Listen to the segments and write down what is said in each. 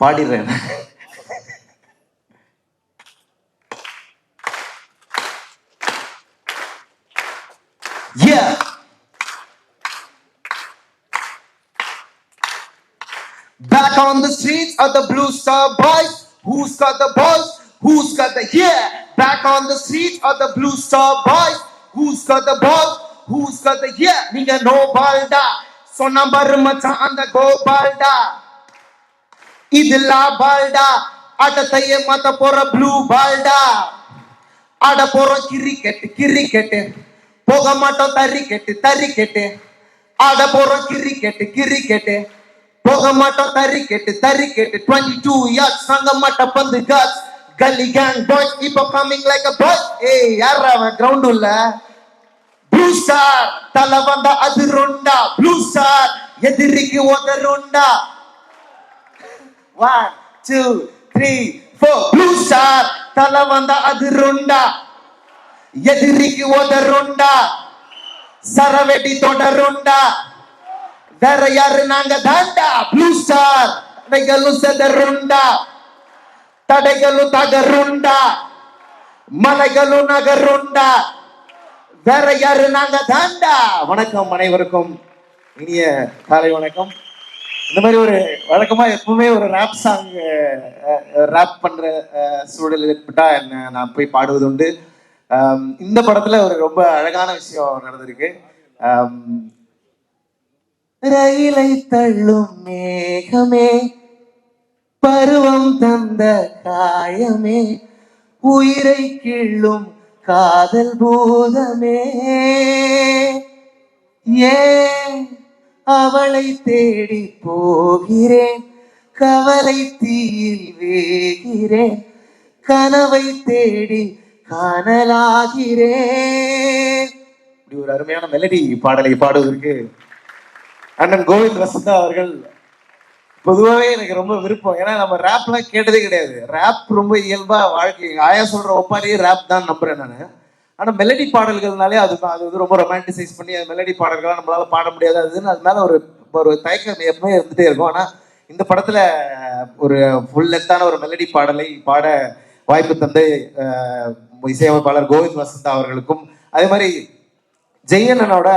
பாடிடுறேன் Yeah. Back on the streets of the Blue Star Boys. Who's got the balls? Who's got the yeah? Back on the streets of the Blue Star Boys. Who's got the balls? Who's got the yeah? நீங்க no balda so number மச்சான் the go balda லா பால்டா. அடத்தையே மாத்த போற blue பால்டா. ஆட போறோம் cricket cricket. போக மாட்டோம் தறிக்கெட்டு தறிக்கெட்டு. ஆட போறோம் கிரிக்கெட் கிரிக்கெட் போக மாட்டோம் தறிக்கெட்டு தறிக்கெட்டு. டுவெண்ட்டி டூ இயர்ஸ் சங்க மாட்ட பந்து காட்ஸ் கல்லி கேங் பாய்ஸ் இப்போ கமிங் லைக் அ பாய் ஏய் யார் அவன்? கிரவுண்ட் உள்ள. ப்ளூ ஸ்டார் தலை வந்தா அது ரொண்டா ப்ளூ ஸ்டார் எதிரிக்கு உதருண்டா one two three four blue star தலை வந்தா அது ரொண்டா எதிரிக்கு உதருண்டா சரவெடி தொடருண்டா வேற யாரு நாங்க தாண்டா ப்ளூ ஸ்டார் தடைகளும் செதருண்டா தடைகளும் தகருண்டா மலைகளும் நகருண்டா வேற யாரு நாங்க தாண்டா வணக்கம் அனைவருக்கும் இனிய காலை வணக்கம். இந்த மாதிரி ஒரு வழக்கமா எப்பவுமே ஒரு ரேப் சாங் ரேப் பண்ற அஹ், சூழல் ஏற்பட்டா என்ன நான் போய் பாடுவது உண்டு. இந்த படத்துல ஒரு ரொம்ப அழகான விஷயம் நடந்திருக்கு. ரயிலை தள்ளும் மேகமே பருவம் தந்த காயமே உயிரை கிள்ளும் காதல் பூதமே. ஏன் அவளை தேடி போகிறேன். கவலை தீயில் வேகிறேன். கனவை தேடி காணலாகிறேன். இப்படி ஒரு அருமையான மெலடி பாடலை பாடுவதற்கு அண்ணன் கோவிந்த் வசந்தா அவர்கள் பொதுவாகவே எனக்கு ரொம்ப விருப்பம். ஏன்னா நம்ம ரேப்லாம் கேட்டதே கிடையாது. ரேப் ரொம்ப இயல்பா வாழ்க்கை ஆயா சொல்ற ஒப்பாரியே ரேப் தான் நம்புறேன் நான். ஆனால் மெலடி பாடல்கள்னாலே அது அது வந்து ரொம்ப ரொமான்டிசைஸ் பண்ணி அது மெலடி பாடல்கள்லாம் நம்மளால பாட முடியாது. அதுன்னு அது மேலே ஒரு ஒரு தயக்கம் எப்பவுமே இருந்துகிட்டே இருக்கும். ஆனால் இந்த படத்தில் ஒரு ஃபுல் லென்த்தான ஒரு மெலடி பாடலை பாட வாய்ப்பு தந்த இசையமைப்பாளர் கோவிந்த் வசந்தா அவர்களுக்கும் அதே மாதிரி ஜெயனனோட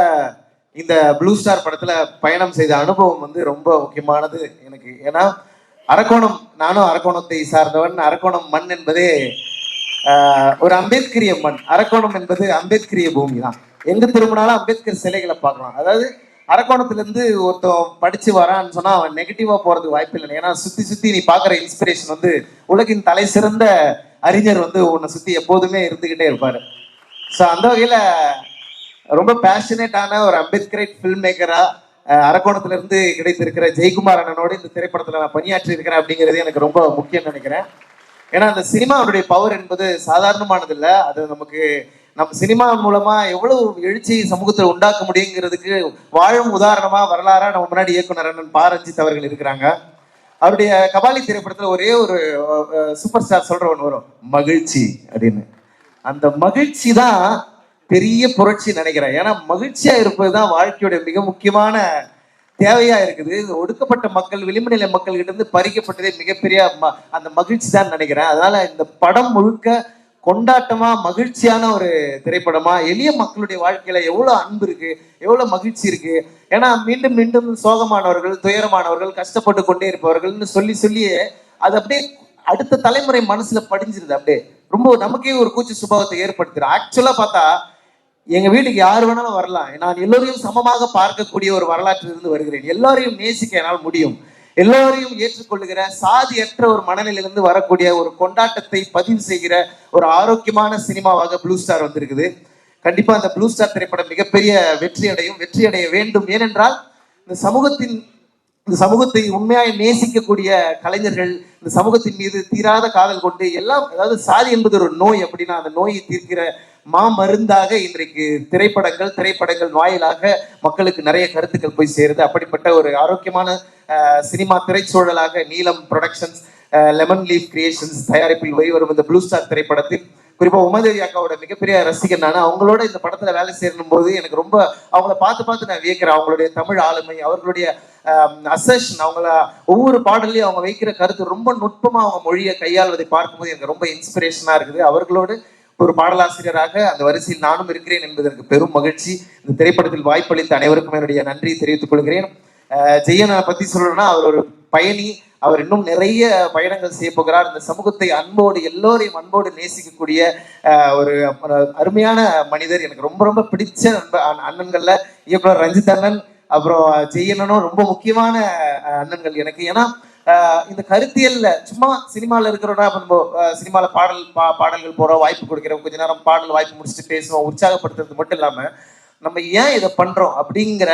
இந்த ப்ளூ ஸ்டார் படத்துல பயணம் செய்த அனுபவம் வந்து ரொம்ப முக்கியமானது எனக்கு. ஏன்னா அரக்கோணம் நானும் அரக்கோணத்தை சார்ந்தவன். அரக்கோணம் மண் என்பதே ஒரு அம்பேத்கரிய மண் அரக்கோணம் என்பது அம்பேத்கரிய பூமி தான் எங்க திரும்பினாலும் அம்பேத்கர் சிலைகளை பார்க்கலாம். அதாவது அரக்கோணத்துல இருந்து ஒருத்தன் படிச்சு வரான்னு சொன்னா அவன் நெகட்டிவா போறதுக்கு வாய்ப்பு இல்லை ஏன்னா சுத்தி சுத்தி நீ பாக்குற இன்ஸ்பிரேஷன் வந்து உலகின் தலை சிறந்த அறிஞர் வந்து உன்னை சுத்தி எப்போதுமே இருந்துகிட்டே இருப்பாரு. ஸோ அந்த வகையில ரொம்ப பேஷனேட்டான ஒரு அம்பேத்கரைட் ஃபில்ம் மேக்கரா அரக்கோணத்துல இருந்து கிடைத்திருக்கிற ஜெயக்குமார் அண்ணனோடு இந்த திரைப்படத்துல நான் பணியாற்றி இருக்கிறேன் அப்படிங்கிறது எனக்கு ரொம்ப முக்கியம் நினைக்கிறேன். ஏன்னா அந்த சினிமாவுடைய பவர் என்பது சாதாரணமானதில்ல. அது நமக்கு நம்ம சினிமா மூலமா எவ்வளவு எழுச்சி சமூகத்தில் உண்டாக்க முடியுங்கிறதுக்கு வாழும் உதாரணமா வரலாறா நம்ம முன்னாடி இயக்குனர் அண்ணன் பாரஞ்சித் அவர்கள் இருக்கிறாங்க. அவருடைய கபாலி திரைப்படத்துல ஒரே ஒரு சூப்பர் ஸ்டார் சொல்ற ஒன்று வரும். மகிழ்ச்சி அப்படின்னு. அந்த மகிழ்ச்சி தான் பெரிய புரட்சி நினைக்கிறேன். ஏன்னா மகிழ்ச்சியா இருப்பது தான் வாழ்க்கையுடைய மிக முக்கியமான தேவையா இருக்குது. ஒடுக்கப்பட்ட மக்கள் விளிம்பு நிலை இருந்து பறிக்கப்பட்டதே மிகப்பெரிய ம- அந்த மகிழ்ச்சி தான் நினைக்கிறேன். அதனால இந்த படம் முழுக்க கொண்டாட்டமா மகிழ்ச்சியான ஒரு திரைப்படமா எளிய மக்களுடைய வாழ்க்கையில எவ்வளவு அன்பு இருக்கு எவ்வளவு மகிழ்ச்சி இருக்கு. ஏன்னா மீண்டும் மீண்டும் சோகமானவர்கள் துயரமானவர்கள் கஷ்டப்பட்டு கொண்டே இருப்பவர்கள்னு சொல்லி சொல்லியே அது அப்படியே அடுத்த தலைமுறை மனசுல படிஞ்சிருது அப்படியே. ரொம்ப நமக்கே ஒரு கூச்ச சுபாவத்தை ஏற்படுத்துது. ஆக்சுவலா பார்த்தா எங்க வீட்டுக்கு யார் வேணாலும் வரலாம். நான் எல்லோரையும் சமமாக பார்க்கக்கூடிய ஒரு வரலாற்றிலிருந்து வருகிறேன். எல்லாரையும் நேசிக்க என்னால் முடியும். எல்லோரையும் ஏற்றுக்கொள்ளுகிற சாதியற்ற ஒரு மனநிலையிலிருந்து வரக்கூடிய ஒரு கொண்டாட்டத்தை பதிவு செய்கிற ஒரு ஆரோக்கியமான சினிமாவாக ப்ளூ ஸ்டார் வந்திருக்குது. கண்டிப்பா அந்த ப்ளூ ஸ்டார் திரைப்படம் மிகப்பெரிய வெற்றி அடையும் வெற்றி அடைய வேண்டும். ஏனென்றால் இந்த சமூகத்தின் இந்த சமூகத்தை உண்மையாக நேசிக்கக்கூடிய கலைஞர்கள் இந்த சமூகத்தின் மீது தீராத காதல் கொண்டு எல்லாம் அதாவது சாதி என்பது ஒரு நோய் அப்படின்னா அந்த நோயை தீர்க்கிற மாமருந்தாக இன்றைக்கு திரைப்படங்கள் திரைப்படங்கள் வாயிலாக மக்களுக்கு நிறைய கருத்துக்கள் போய் சேருது. அப்படிப்பட்ட ஒரு ஆரோக்கியமான சினிமா திரைச்சூழலாக நீலம் ப்ரொடக்ஷன்ஸ் லெமன் லீஃப் கிரியேஷன்ஸ் தயாரிப்பில் வெளிவரும் இந்த ப்ளூ ஸ்டார் திரைப்படத்தில். குறிப்பா உமாதேவி அக்காவோட மிகப்பெரிய ரசிகன் நான். அவங்களோட இந்த படத்துல வேலை சேரும் போது எனக்கு ரொம்ப அவங்கள பார்த்து பார்த்து நான் வியக்கிறேன். அவங்களுடைய தமிழ் ஆளுமை அவர்களுடைய Um, அசஷன் அவங்கள ஒவ்வொரு பாடல்லையும் அவங்க வைக்கிற கருத்து ரொம்ப நுட்பமா அவங்க மொழியை கையாள்வதை பார்க்கும்போது எனக்கு ரொம்ப இன்ஸ்பிரேஷனா இருக்குது. அவர்களோடு ஒரு பாடலாசிரியராக அந்த வரிசையில் நானும் இருக்கிறேன் என்பதற்கு பெரும் மகிழ்ச்சி. இந்த திரைப்படத்தில் வாய்ப்பளித்த அனைவருக்கும் என்னுடைய நன்றியை தெரிவித்துக் கொள்கிறேன். ஜெயனை பத்தி சொல்லணும்னா அவர் ஒரு பயணி. அவர் இன்னும் நிறைய பயணங்கள் செய்ய போகிறார். இந்த சமூகத்தை அன்போடு எல்லோரையும் அன்போடு நேசிக்கக்கூடிய ஒரு அருமையான மனிதர். எனக்கு ரொம்ப ரொம்ப பிடிச்ச நண்ப அண்ணன்கள்ல இயக்குனர் ரஞ்சித் அண்ணன் அப்புறம் ஜெயண்ணனும் ரொம்ப முக்கியமான அண்ணன்கள் எனக்கு. ஏன்னா இந்த கருத்தியல்ல சும்மா சினிமாவில் இருக்கிறோம்னா நம்ம சினிமாவில் பாடல் பா பாடல்கள் போகிறோம் வாய்ப்பு கொடுக்குறோம். கொஞ்ச நேரம் பாடல் வாய்ப்பு முடிச்சுட்டு பேசுவோம் உற்சாகப்படுத்துறது மட்டும் இல்லாமல் நம்ம ஏன் இதை பண்ணுறோம் அப்படிங்கிற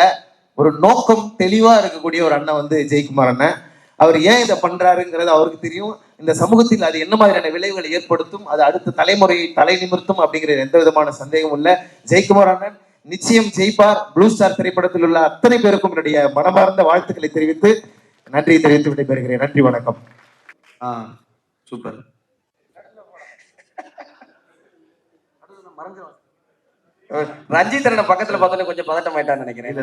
ஒரு நோக்கம் தெளிவாக இருக்கக்கூடிய ஒரு அண்ணன் வந்து ஜெயக்குமார் அண்ணன். அவர் ஏன் இதை பண்ணுறாருங்கிறது அவருக்கு தெரியும். இந்த சமூகத்தில் அது என்ன மாதிரியான விளைவுகளை ஏற்படுத்தும் அது அடுத்த தலைமுறையை தலை நிமிர்த்தும் அப்படிங்கிற எந்த விதமான சந்தேகமும் இல்லை. ஜெயக்குமார் அண்ணன் நிச்சயம் ஜெயிப்பார். ப்ளூ ஸ்டார் திரைப்படத்தில் உள்ள அத்தனை பேருக்கும் என்னுடைய மனமார்ந்த வாழ்த்துக்களை தெரிவித்து நன்றியை தெரிவித்து விடைபெறுகிறேன். நன்றி வணக்கம். ஆ சூப்பர். ரஞ்சித் அண்ணனை பக்கத்துல பார்த்தோன்னே கொஞ்சம் பதட்டம் ஆயிட்டான்னு நினைக்கிறேன்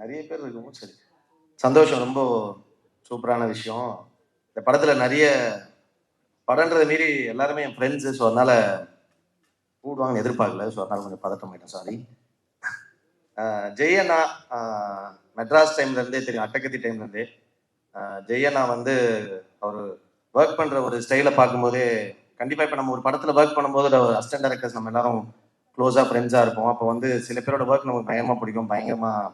நிறைய பேர் இருக்கவும் சரி. சந்தோஷம் ரொம்ப சூப்பரான விஷயம். இந்த படத்துல நிறைய படன்றதை மீறி எல்லாருமே என் ஃப்ரெண்ட்ஸு ஸோ அதனால கூடுவாங்கன்னு எதிர்பார்க்கல. ஸோ அதனால கொஞ்சம் பதட்டம் ஆயிட்டேன் சாரி ஜெயண்ணா மெட்ராஸ் டைம்லேருந்தே தெரியும் அட்டகத்தி டைம்லேருந்தே ஜெயண்ணா வந்து அவர் ஒர்க் பண்ணுற ஒரு ஸ்டைலை பார்க்கும்போதே கண்டிப்பாக இப்போ நம்ம ஒரு படத்தில் ஒர்க் பண்ணும்போது அசிஸ்டன்ட் டேரக்டர்ஸ் நம்ம எல்லாரும் க்ளோஸாக ஃப்ரெண்ட்ஸாக இருப்போம். அப்போ வந்து சில பேரோட ஒர்க் நமக்கு பயங்கரமாக பிடிக்கும் பயங்கரமாக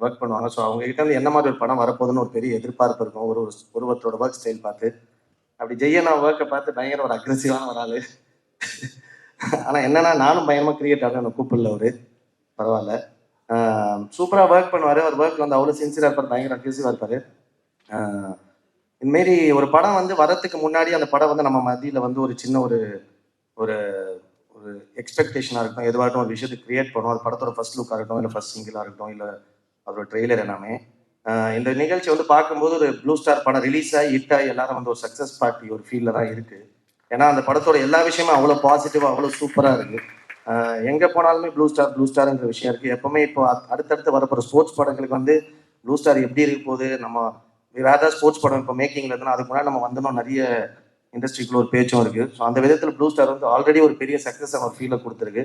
ஒர்க் பண்ணுவாங்க. ஸோ அவங்ககிட்ட வந்து என்ன மாதிரி ஒரு படம் வரப்போகுதுன்னு ஒரு பெரிய எதிர்பார்ப்பு இருக்கும். ஒரு ஒரு- ஒருவத்தோட ஒர்க் ஸ்டைல் பார்த்து அப்படி ஜெய்யனா ஒர்க்கை பார்த்து பயங்கர ஒரு அக்ரெசிவான ஒரு ஆளு. ஆனால் என்னன்னா நானும் பயமாக கிரியேட் ஆகணும் எனக்கு கூப்பிடல அவரு. பரவாயில்ல. சூப்பராக ஒர்க் பண்ணுவார். அவர் ஒர்க் வந்து அவ்வளோ சின்சியராக இருப்பார். பயங்கர அக்ரெசிவாக இருப்பார். ஆஹ் இதுமாரி ஒரு படம் வந்து வரத்துக்கு முன்னாடி அந்த படம் வந்து நம்ம மத்தியில் வந்து ஒரு சின்ன ஒரு ஒரு ஒரு எக்ஸ்பெக்டேஷனாக இருக்கட்டும் எதுவாகட்டும் ஒரு விஷயத்தை கிரியேட் பண்ணுவோம் அது படத்தோட ஃபர்ஸ்ட் லுக்காக இருக்கட்டும் இல்லை ஃபர்ஸ்ட் சிங்கிளாக இருக்கட்டும் இல்லை அதோட ட்ரெய்லர் எல்லாமே. இந்த நிகழ்ச்சி வந்து பார்க்கும்போது ஒரு ப்ளூ ஸ்டார் படம் ரிலீஸ் ஆகி ஹிட் ஆகி எல்லாரும் வந்து ஒரு சக்ஸஸ் பார்ட்டி ஒரு ஃபீலில் தான் இருக்கு. ஏன்னா அந்த படத்தோட எல்லா விஷயமும் அவ்வளோ பாசிட்டிவாக அவ்வளோ சூப்பராக இருக்கு. எங்கே போனாலுமே ப்ளூ ஸ்டார் ப்ளூ ஸ்டார்ங்கிற விஷயம் இருக்கு. எப்பவுமே இப்போ அடுத்தடுத்து வரப்போகிற ஸ்போர்ட்ஸ் படங்களுக்கு வந்து ப்ளூ ஸ்டார் எப்படி இருக்க போகுது நம்ம வேறு ஏதாவது ஸ்போர்ட்ஸ் படம் இப்போ மேக்கிங்ல இருந்தால் அதுக்கு முன்னாடி நம்ம வந்தோம் நிறைய இண்டஸ்ட்ரிக்குள்ள ஒரு பேச்சும் இருக்கு. ஸோ அந்த விதத்தில் ப்ளூ ஸ்டார் வந்து ஆல்ரெடி ஒரு பெரிய சக்ஸஸ் அவர் ஃபீலை கொடுத்துருக்கு.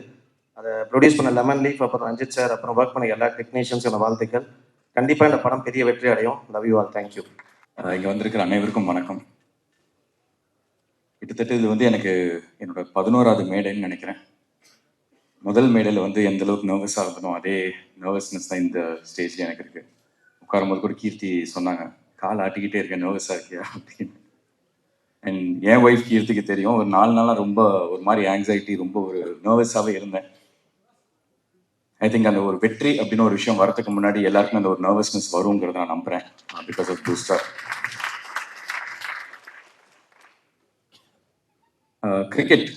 அதை ப்ரொடியூஸ் பண்ண லெமன் லீஃப் அப்புறம் ரஞ்சித் சார் அப்புறம் ஒர்க் பண்ண எல்லா டெக்னீஷியன்ஸ் வாழ்த்துக்கள். கண்டிப்பா இந்த படம் பெரிய வெற்றி அடையும். லவ் யூ ஆல் தேங்க்யூ இங்க வந்திருக்கிற அனைவருக்கும் வணக்கம். கிட்டத்தட்ட இது வந்து எனக்கு என்னோட பதினோராவது மேடைன்னு நினைக்கிறேன். முதல் மேடையில் வந்து எந்த அளவுக்கு நர்வஸாக இருந்தனோ அதே நர்வஸ்னஸ் தான் இந்த ஸ்டேஜ்ல எனக்கு இருக்கு. உட்காரும்போது கூட கீர்த்தி சொன்னாங்க கால் ஆட்டிக்கிட்டே இருக்கேன் நர்வஸாக இருக்கியா? அப்படின்னு. அண்ட் என் ஒய்ஃப் கீர்த்திக்கு தெரியும். ஒரு நாலு நாளாக ரொம்ப ஒரு மாதிரி ஆங்ஸைட்டி ரொம்ப ஒரு நர்வஸாகவே இருந்தேன். ஐ திங்க் அந்த ஒரு வெற்றி அப்படின்னு ஒரு விஷயம் வரதுக்கு முன்னாடி எல்லாருக்கும் அந்த ஒரு நர்வஸ்னஸ் வருங்கிறத நான் நம்புறேன். பிகாஸ் ஆஃப் பூஸ்டர் கிரிக்கெட்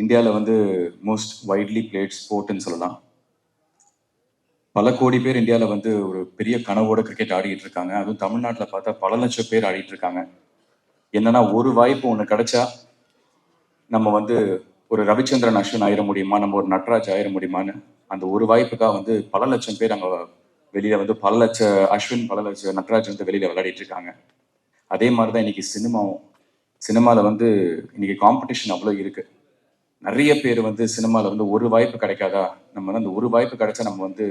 இந்தியாவில் வந்து மோஸ்ட் வைட்லி பிளேட் ஸ்போர்ட்னு சொல்லலாம். பல கோடி பேர் இந்தியாவில் வந்து ஒரு பெரிய கனவோட கிரிக்கெட் ஆடிட்டு இருக்காங்க. அதுவும் தமிழ்நாட்டில் பார்த்தா பல லட்சம் பேர் ஆடிட்டு இருக்காங்க. என்னன்னா ஒரு வாய்ப்பு ஒன்று கிடைச்சா நம்ம வந்து ஒரு ரவிச்சந்திரன் அஸ்வின் ஆயிட முடியுமா? நம்ம ஒரு நட்ராஜ் ஆயிட முடியுமான்னு அந்த ஒரு வாய்ப்புக்காக வந்து பல லட்சம் பேர் அங்கே வெளியில வந்து பல லட்ச அஸ்வின் பல லட்ச நட்ராஜ் வந்து வெளியில விளையாடிட்டு இருக்காங்க. அதே மாதிரி தான் இன்னைக்கு சினிமாவும். சினிமாவில் வந்து இன்னைக்கு காம்படிஷன் அவ்வளோ இருக்கு. நிறைய பேர் வந்து சினிமாவில் வந்து ஒரு வாய்ப்பு கிடைக்காதா? நம்ம வந்து அந்த ஒரு வாய்ப்பு கிடைச்சா நம்ம வந்து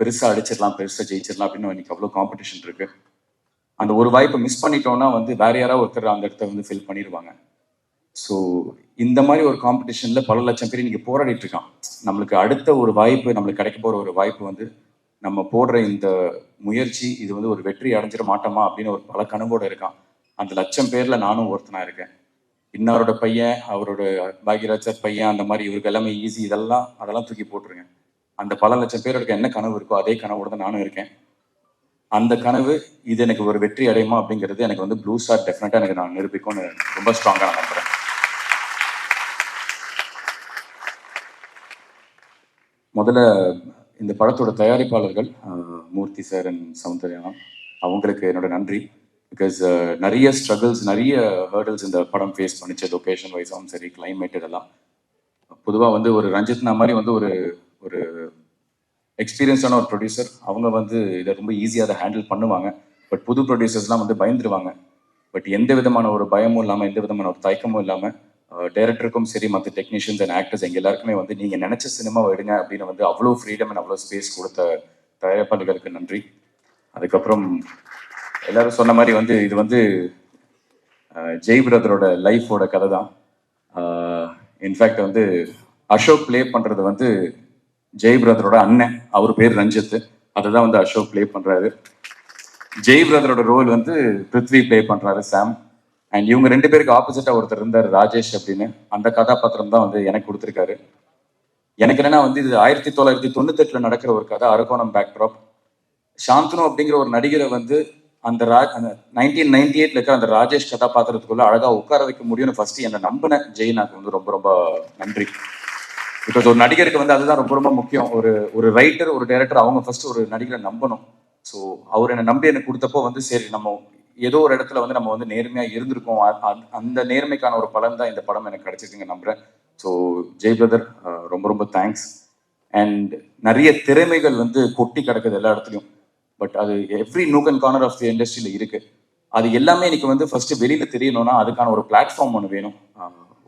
பெருசாக அடிச்சிடலாம் பெருசாக ஜெயிச்சிடலாம் அப்படின்னு இன்னைக்கு அவ்வளோ காம்படிஷன் இருக்கு. அந்த ஒரு வாய்ப்பை மிஸ் பண்ணிட்டோம்னா வந்து வேற யாராவது ஒருத்தர் அந்த இடத்த வந்து ஃபில் பண்ணிடுவாங்க ஸோ இந்த மாதிரி ஒரு காம்படிஷன்ல பல லட்சம் பேர் இன்னைக்கு போராடிட்டு இருக்கான் நம்மளுக்கு அடுத்த ஒரு வாய்ப்பு நம்மளுக்கு கிடைக்க போற ஒரு வாய்ப்பு வந்து நம்ம போடுற இந்த முயற்சி இது வந்து ஒரு வெற்றி அடைஞ்சிட மாட்டோமா அப்படின்னு ஒரு பல கனவோடு இருக்கான். அந்த லட்சம் பேர்ல நானும் ஒருத்தனா இருக்கேன். இன்னாரோட பையன் அவரோட பாக்யராஜர் பையன் அந்த மாதிரி இவருக்கு எல்லாமே ஈஸி இதெல்லாம் அதெல்லாம் தூக்கி போட்டுருங்க அந்த பல லட்சம் பேரோட என்ன கனவு இருக்கோ அதே கனவோட தான் நானும் இருக்கேன். அந்த கனவு இது எனக்கு ஒரு வெற்றி அடையுமா அப்படிங்கிறது எனக்கு வந்து ப்ளூ ஸ்டார் டெஃபினட்டா எனக்கு நான் நிரூபிக்கும்னு ரொம்ப ஸ்ட்ராங்கா நான் நம்புறேன். முதல்ல இந்த படத்தோட தயாரிப்பாளர்கள் மூர்த்தி சார் அண்ட் சௌந்தர்யா அவங்களுக்கு என்னோட நன்றி. பிகாஸ் நிறைய ஸ்ட்ரகிள்ஸ் நிறைய ஹேர்டல்ஸ் இந்த படம் ஃபேஸ் பண்ணிச்சு லொக்கேஷன் வைஸாகவும் சரி கிளைமேட் இதெல்லாம். பொதுவாக வந்து ஒரு ரஞ்சித்னா மாதிரி வந்து ஒரு ஒரு எக்ஸ்பீரியன்ஸான ஒரு ப்ரொடியூசர் அவங்க வந்து இதை ரொம்ப ஈஸியாக அதை ஹேண்டில் பண்ணுவாங்க. பட் புது ப்ரொடியூசர்ஸ்லாம் வந்து பயந்துருவாங்க. பட் எந்த விதமான ஒரு பயமும் இல்லாமல் எந்த விதமான ஒரு தயக்கமும் இல்லாமல் டைரக்டருக்கும் சரி மற்ற டெக்னீஷியன்ஸ் அண்ட் ஆக்டர்ஸ் எங்கள் எல்லாருக்குமே வந்து நீங்கள் நினச்ச சினிமா எடுங்க அப்படின்னு வந்து அவ்வளோ ஃப்ரீடம் அண்ட் அவ்வளோ ஸ்பேஸ் கொடுத்த தயாரிப்பாளர்களுக்கு நன்றி. அதுக்கப்புறம் எல்லாரும் சொன்ன மாதிரி வந்து இது வந்து ஜெய் பிரதரோட லைஃபோட கதை தான் இன்ஃபேக்ட் வந்து அசோக் ப்ளே பண்ணுறது வந்து ஜெய் பிரதரோட அண்ணன் அவர் பேர் ரஞ்சித். அதை தான் வந்து அசோக் ப்ளே பண்ணுறாரு ஜெய் பிரதரோட ரோல் வந்து பிருத்வி ப்ளே பண்ணுறாரு சாம் அண்ட் இவங்க ரெண்டு பேருக்கு ஆப்போசிட்டா ஒருத்தர் இருந்தார் ராஜேஷ் அப்படின்னு. அந்த கதாபாத்திரம் தான் வந்து எனக்கு கொடுத்துருக்காரு. எனக்கு என்னன்னா வந்து இது ஆயிரத்தி தொள்ளாயிரத்தி தொண்ணூத்தெட்டுல நடக்கிற ஒரு கதை அரக்கோணம் பேக்ட்ராப் சாந்தனு அப்படிங்கிற ஒரு நடிகரை வந்து அந்த ரா அந்த நைன்டீன் நைன்டி எயிட்ல இருக்கிற அந்த ராஜேஷ் கதாபாத்திரத்துக்குள்ள அழகா உட்கார வைக்க முடியும்னு ஃபர்ஸ்ட் என்னை நம்பின ஜெயினாக்கு வந்து ரொம்ப ரொம்ப நன்றி. பிகாஸ் ஒரு நடிகருக்கு வந்து அதுதான் ரொம்ப ரொம்ப முக்கியம். ஒரு ஒரு ரைட்டர் ஒரு டைரக்டர் அவங்க ஃபர்ஸ்ட் ஒரு நடிகரை நம்பணும். ஸோ அவர் என்னை நம்பி எனக்கு கொடுத்தப்போ வந்து சரி நம்ம ஏதோ ஒரு இடத்துல வந்து நம்ம வந்து நேர்மையா இருந்திருக்கோம். அந்த நேர்மைக்கான ஒரு பலன் தான் இந்த படம் எனக்கு கிடைச்சிருக்குங்க நம்புறேன். ஸோ ஜெய் பிரதர் ரொம்ப ரொம்ப தேங்க்ஸ் அண்ட் நிறைய திறமைகள் வந்து கொட்டி கிடக்குது எல்லா இடத்துலையும். பட் அது every nook and corner of the இண்டஸ்ட்ரியில இருக்கு. அது எல்லாமே எனக்கு வந்து ஃபர்ஸ்ட் வெளியில தெரியணும்னா அதுக்கான ஒரு பிளாட்ஃபார்ம் ஒன்று வேணும்.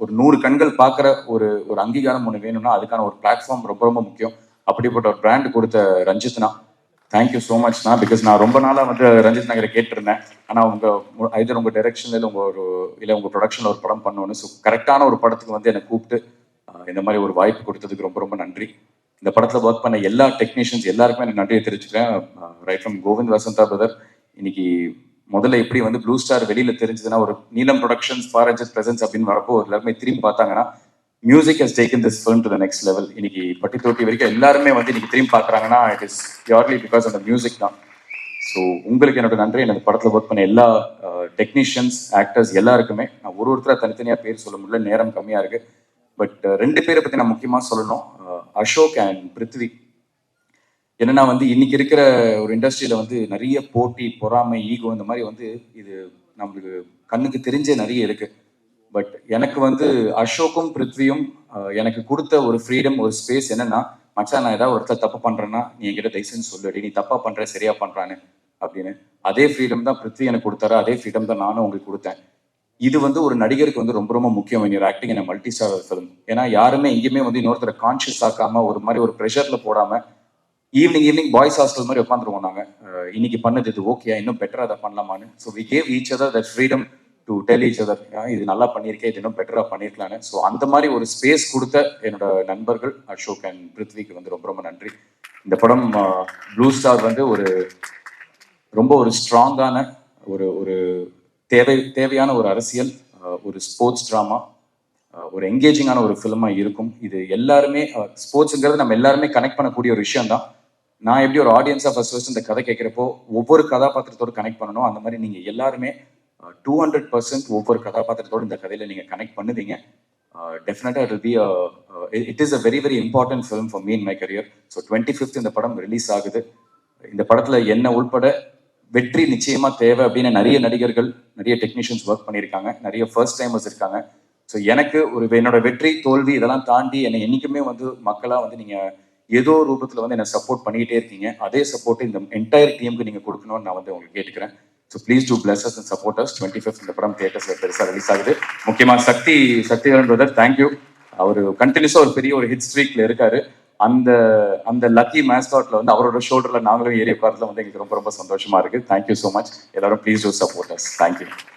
ஒரு நூறு கண்கள் பார்க்குற ஒரு ஒரு அங்கீகாரம் ஒன்று வேணும்னா அதுக்கான ஒரு பிளாட்ஃபார்ம் ரொம்ப ரொம்ப முக்கியம். அப்படிப்பட்ட ஒரு பிராண்ட் கொடுத்த ரஞ்சித்னா தேங்க்யூ ஸோ மச்ண்ணா பிகாஸ் நான் ரொம்ப நாளாக வந்து ரஞ்சித் நகரை கேட்டிருந்தேன். ஆனால் உங்கள் ஐதர் உங்கள் டைரக்ஷன்ல இல்லை உங்கள் ஒரு இல்லை உங்கள் ப்ரொடக்ஷனில் ஒரு படம் பண்ணணும் ஸோ கரெக்டான ஒரு படத்துக்கு வந்து என்னை கூப்பிட்டு இந்த மாதிரி ஒரு வாய்ப்பு கொடுத்ததுக்கு ரொம்ப ரொம்ப நன்றி. இந்த படத்தில் ஒர்க் பண்ண எல்லா டெக்னீஷியன்ஸ் எல்லாருக்குமே எனக்கு நன்றியை தெரிஞ்சுக்கிறேன் right from Govind Vasantha brother இன்னைக்கு முதல்ல எப்படி வந்து ப்ளூ ஸ்டார் வெளியில் தெரிஞ்சதுன்னா ஒரு நீலம் ப்ரொடக்ஷன்ஸ் ஃபாரஜஸ் பிரசன்ஸ் அப்படின்னு வரப்போ எல்லாருமே திரும்பி பார்த்தாங்கன்னா music has taken this film to the next level இன்னைக்கு பட்டி தொட்டி வரைக்கும் எல்லாருமே வந்து இன்னைக்கு திரும்பி பார்க்குறாங்கன்னா இட் இஸ் பியூர்லி பிகாஸ் அந்த மியூசிக் தான். ஸோ உங்களுக்கு என்னோட நன்றி. எனது படத்தில் ஒர்க் பண்ண எல்லா டெக்னீஷியன்ஸ் ஆக்டர்ஸ் எல்லாருக்குமே நான் ஒரு ஒருத்தராக தனித்தனியாக பேர் சொல்ல முடியல. நேரம் கம்மியாக இருக்குது பட் ரெண்டு பேரை பற்றி நான் முக்கியமாக சொல்லணும். அசோக் அண்ட் பிருத்வி. என்னன்னா வந்து இன்னைக்கு இருக்கிற ஒரு இண்டஸ்ட்ரியில் வந்து நிறைய போட்டி பொறாமை ஈகோ இந்த மாதிரி வந்து இது நம்மளுக்கு கண்ணுக்கு தெரிஞ்சே நிறைய இருக்குது பட் எனக்கு வந்து அசோக்கும் பிருத்வியும் எனக்கு கொடுத்த ஒரு ஃப்ரீடம் ஒரு ஸ்பேஸ் என்னன்னா மச்சான் நான் ஏதாவது ஒருத்தர் தப்பு பண்றேன்னா நீ என்கிட்ட தயவுசெய்து சொல்லுடி. நீ தப்பா பண்ற சரியா பண்றான்னு அப்படின்னு. அதே ஃப்ரீடம் தான் பிருத்வி எனக்கு கொடுத்தாரு. அதே ஃப்ரீடம் தான் நானும் உங்களுக்கு கொடுத்தேன். இது வந்து ஒரு நடிகருக்கு வந்து ரொம்ப ரொம்ப முக்கியம் இன் ஆக்டிங் என்ன மல்டி ஸ்டார் ஃபிலிம் ஏன்னா யாருமே எங்கேயுமே வந்து இன்னொருத்தரை கான்ஷியஸ் ஆக்காம ஒரு மாதிரி ஒரு ப்ரெஷர்ல போடாம ஈவினிங் ஈவினிங் பாய்ஸ் ஹாஸ்டல் மாதிரி உட்காந்துருவோம் நாங்க. இன்னைக்கு பண்ணது இது ஓகே இன்னும் பெட்டராக அதை பண்ணலாமான்னு. So we gave each other that freedom to tell each other இது நல்லா பண்ணியிருக்கேன் இது இன்னும் பெட்டராக பண்ணியிருக்கலான்னு ஸோ அந்த மாதிரி ஒரு ஸ்பேஸ் கொடுத்த என்னோட நண்பர்கள் அசோக் அண்ட் பிருத்விக்கு வந்து ரொம்ப ரொம்ப நன்றி. இந்த படம் ப்ளூ ஸ்டார் வந்து ஒரு ரொம்ப ஒரு ஸ்ட்ராங்கான ஒரு ஒரு தேவை தேவையான ஒரு அரசியல் ஒரு ஸ்போர்ட்ஸ் ட்ராமா ஒரு எங்கேஜிங்கான ஒரு ஃபிலிமாக இருக்கும். இது எல்லாருமே ஸ்போர்ட்ஸுங்கிறது நம்ம எல்லாருமே கனெக்ட் பண்ணக்கூடிய ஒரு விஷயம் தான் நான் எப்படி ஒரு ஆடியன்ஸாக ஃபர்ஸ்ட் ஃபர்ஸ்ட் இந்த கதை கேட்குறப்போ ஒவ்வொரு கதாபாத்திரத்தோடு கனெக்ட் பண்ணணும் அந்த மாதிரி நீங்கள் எல்லாருமே டூ ஹண்ட்ரட் பர்சன்ட் ஒவ்வொரு கதாபாத்திரத்தோடு இந்த கதையில் நீங்கள் கனெக்ட் பண்ணுதீங்க டெஃபினட்டாக it be it is a very very important film for me in my career so twenty fifth இந்த படம் ரிலீஸ் ஆகுது. இந்த படத்துல என்ன உள்பட வெற்றி நிச்சயமா தேவை அப்படின்னு நிறைய நடிகர்கள் நிறைய டெக்னீஷியன்ஸ் ஒர்க் பண்ணியிருக்காங்க. நிறைய ஃபர்ஸ்ட் டைமர்ஸ் இருக்காங்க. ஸோ எனக்கு ஒரு என்னோட வெற்றி தோல்வி இதெல்லாம் தாண்டி என்னை என்றைக்குமே வந்து மக்களாக வந்து நீங்கள் ஏதோ ஒரு வந்து என்னை சப்போர்ட் பண்ணிக்கிட்டே இருக்கீங்க. அதே சப்போர்ட் இந்த என்டையர் டீமுக்கு நீங்கள் கொடுக்கணும்னு நான் வந்து உங்களுக்கு கேட்டுக்கிறேன். So please do bless us and supporters twenty fifth இந்த படம் தியேட்டர்ஸில் பெருசாக ரிலீஸ் ஆகுது. முக்கியமா சக்தி சக்திகரன் பிரதர் தேங்க்யூ அவர் கண்டினியூஸாக ஒரு பெரிய ஒரு ஹிட் ஸ்ட்ரீக்ல இருக்காரு. அந்த அந்த லக்கி மேஸ்காட்ல வந்து அவரோட ஷோல்டர்ல நாங்களும் ஏறி உட்காரத்துல வந்து எங்களுக்கு ரொம்ப ரொம்ப சந்தோஷமா இருக்கு. தேங்க்யூ ஸோ மச் எல்லாரும் please do support us thank you